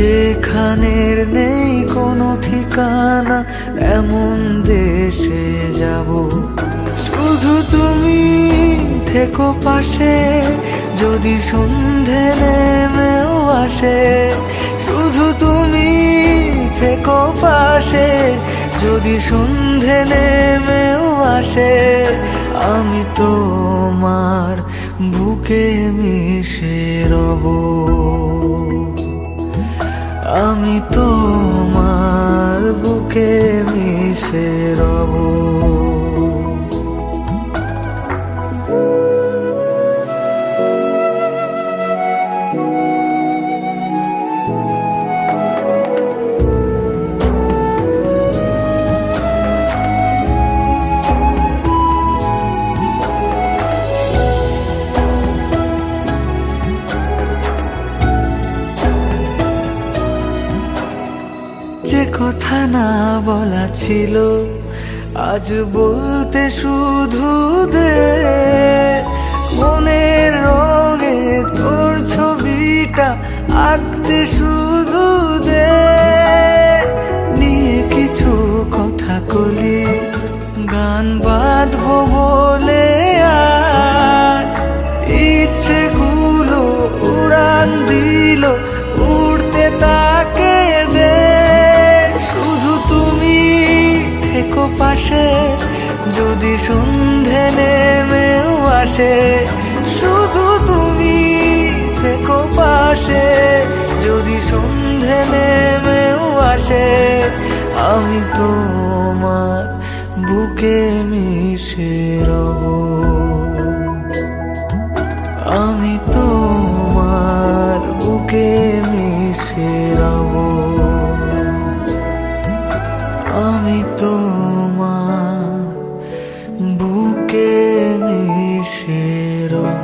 যেখানের নেই কোনো ঠিকানা, এমন দেশে যাব। শুধু তুমি থেকো পাশে, যদি সন্ধে নেমেও আসে। শুধু তুমি থেকো পাশে, যদি সন্ধে নেমেও আসে। আমি তোমার বুকে মিশে আমি তোমার বুকে মিশে রব। কথা না বলা ছিল, আজ বলতে শুধু দে। মনের রঙে তোর ছবিটা আঁকতে শুধু দে। পাশে, যদি সন্ধে নেমেও আসে, শুধু তুমি থেকো পাশে, যদি সন্ধে নেমেও আসে, আমি তোমার বুকে মিশে রব। আমি তোমার বুকে little